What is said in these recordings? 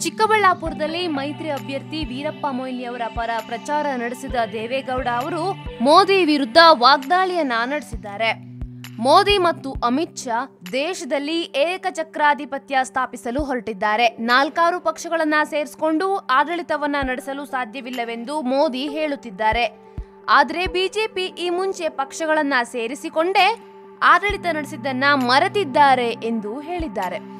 ಚಿಕ್ಕಬಳ್ಳಾಪುರದಲ್ಲಿ ಮೈತ್ರಿ ಅಭ್ಯರ್ಥಿ ವೀರಪ್ಪ ಮೊಯ್ಲಿ ಅವರ ಪರ ಪ್ರಚಾರ ನಡೆಸಿದ ದೇವೇಗೌಡ ಅವರು ಮೋದಿ ವಿರುದ್ಧ ವಾಗ್ದಾಳಿಯನ್ನ ನಡೆಸಿದ್ದಾರೆ. ಮೋದಿ ಮತ್ತು ಅಮಿತ್ ಶಾ ದೇಶದಲ್ಲಿ ಏಕಚಕ್ರಾಧಿಪತ್ಯ ಸ್ಥಾಪಿಸಲು ಹೊರಟಿದ್ದಾರೆ. ನಾಲ್ಕಾರು ಪಕ್ಷಗಳನ್ನ ಸೇರಿಸಿಕೊಂಡು ಆಡಳಿತವನ್ನ ನಡೆಸಲು ಸಾಧ್ಯವಿಲ್ಲವೆಂದು ಮೋದಿ ಹೇಳುತ್ತಿದ್ದಾರೆ. ಆದರೆ ಬಿಜೆಪಿ ಈ ಮುಂಚೆ ಪಕ್ಷಗಳನ್ನ ಸೇರಿಸಿಕೊಂಡೇ ಆಡಳಿತ ನಡೆಸಿದ್ದನ್ನ ಮರೆತಿದ್ದಾರೆ ಎಂದು ಹೇಳಿದ್ದಾರೆ.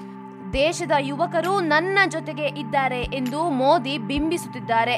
ದೇಶದ ಯುವಕರು ನನ್ನ ಜೊತೆಗೆ ಇದ್ದಾರೆ ಎಂದು ಮೋದಿ ಬಿಂಬಿಸುತ್ತಿದ್ದಾರೆ.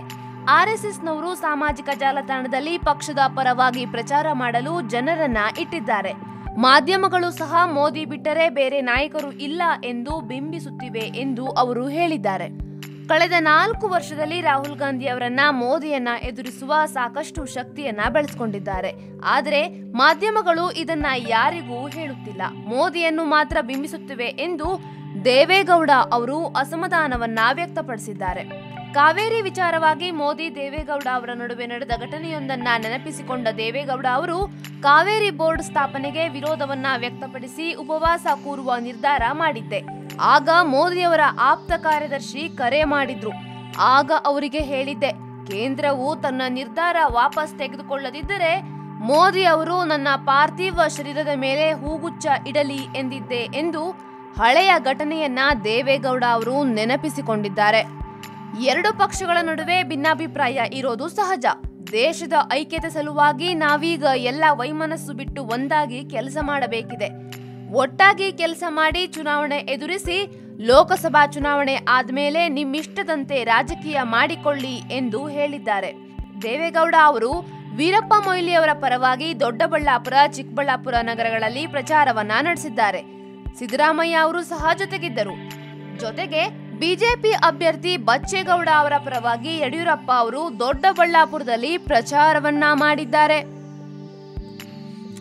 ಆರ್ಎಸ್ಎಸ್ನವರು ಸಾಮಾಜಿಕ ಜಾಲತಾಣದಲ್ಲಿ ಪಕ್ಷದ ಪರವಾಗಿ ಪ್ರಚಾರ ಮಾಡಲು ಜನರನ್ನ ಇಟ್ಟಿದ್ದಾರೆ. ಮಾಧ್ಯಮಗಳು ಸಹ ಮೋದಿ ಬಿಟ್ಟರೆ ಬೇರೆ ನಾಯಕರು ಇಲ್ಲ ಎಂದು ಬಿಂಬಿಸುತ್ತಿವೆ ಎಂದು ಅವರು ಹೇಳಿದ್ದಾರೆ. ಕಳೆದ ನಾಲ್ಕು ವರ್ಷದಲ್ಲಿ ರಾಹುಲ್ ಗಾಂಧಿ ಅವರನ್ನ ಮೋದಿಯನ್ನ ಎದುರಿಸುವ ಸಾಕಷ್ಟು ಶಕ್ತಿಯನ್ನ ಬೆಳೆಸ್ಕೊಂಡಿದ್ದಾರೆ. ಆದರೆ ಮಾಧ್ಯಮಗಳು ಇದನ್ನ ಯಾರಿಗೂ ಹೇಳುತ್ತಿಲ್ಲ. ಮೋದಿಯನ್ನು ಮಾತ್ರ ಬಿಂಬಿಸುತ್ತಿವೆ ಎಂದು ದೇವೇಗೌಡ ಅವರು ಅಸಮಾಧಾನವನ್ನ ವ್ಯಕ್ತಪಡಿಸಿದ್ದಾರೆ. ಕಾವೇರಿ ವಿಚಾರವಾಗಿ ಮೋದಿ, ದೇವೇಗೌಡ ಅವರ ನಡುವೆ ನಡೆದ ಘಟನೆಯೊಂದನ್ನ ನೆನಪಿಸಿಕೊಂಡ ದೇವೇಗೌಡ ಅವರು ಕಾವೇರಿ ಬೋರ್ಡ್ ಸ್ಥಾಪನೆಗೆ ವಿರೋಧವನ್ನ ವ್ಯಕ್ತಪಡಿಸಿ ಉಪವಾಸ ಕೂರುವ ನಿರ್ಧಾರ ಮಾಡಿದ್ದೆ. ಆಗ ಮೋದಿಯವರ ಆಪ್ತ ಕಾರ್ಯದರ್ಶಿ ಕರೆ ಮಾಡಿದ್ರು. ಆಗ ಅವರಿಗೆ ಹೇಳಿದ್ದೆ, ಕೇಂದ್ರವು ತನ್ನ ನಿರ್ಧಾರ ವಾಪಸ್ ತೆಗೆದುಕೊಳ್ಳದಿದ್ದರೆ ಮೋದಿ ಅವರು ನನ್ನ ಪಾರ್ಥಿವ ಶರೀರದ ಮೇಲೆ ಹೂಗುಚ್ಚ ಇಡಲಿ ಎಂದಿದ್ದೆ ಎಂದು ಹಳೆಯ ಘಟನೆಯನ್ನ ದೇವೇಗೌಡ ಅವರು ನೆನಪಿಸಿಕೊಂಡಿದ್ದಾರೆ. ಎರಡು ಪಕ್ಷಗಳ ನಡುವೆ ಭಿನ್ನಾಭಿಪ್ರಾಯ ಇರೋದು ಸಹಜ. ದೇಶದ ಐಕ್ಯತೆ ಸಲುವಾಗಿ ನಾವೀಗ ಎಲ್ಲ ವೈಮನಸ್ಸು ಬಿಟ್ಟು ಒಂದಾಗಿ ಕೆಲಸ ಮಾಡಬೇಕಿದೆ. ಒಟ್ಟಾಗಿ ಕೆಲಸ ಮಾಡಿ ಚುನಾವಣೆ ಎದುರಿಸಿ ಲೋಕಸಭಾ ಚುನಾವಣೆ ಆದ್ಮೇಲೆ ನಿಮ್ಮಿಷ್ಟದಂತೆ ರಾಜಕೀಯ ಮಾಡಿಕೊಳ್ಳಿ ಎಂದು ಹೇಳಿದ್ದಾರೆ. ದೇವೇಗೌಡ ಅವರು ವೀರಪ್ಪ ಮೊಯ್ಲಿ ಅವರ ಪರವಾಗಿ ದೊಡ್ಡಬಳ್ಳಾಪುರ, ಚಿಕ್ಕಬಳ್ಳಾಪುರ ನಗರಗಳಲ್ಲಿ ಪ್ರಚಾರವನ್ನ ನಡೆಸಿದ್ದಾರೆ. ಸಿದ್ದರಾಮಯ್ಯ ಅವರು ಸಹ ಜೊತೆಗಿದ್ದರು. ಜೊತೆಗೆ ಬಿಜೆಪಿ ಅಭ್ಯರ್ಥಿ ಬಚ್ಚೇಗೌಡ ಅವರ ಪರವಾಗಿ ಯಡಿಯೂರಪ್ಪ ಅವರು ದೊಡ್ಡಬಳ್ಳಾಪುರದಲ್ಲಿ ಪ್ರಚಾರವನ್ನ ಮಾಡಿದ್ದಾರೆ.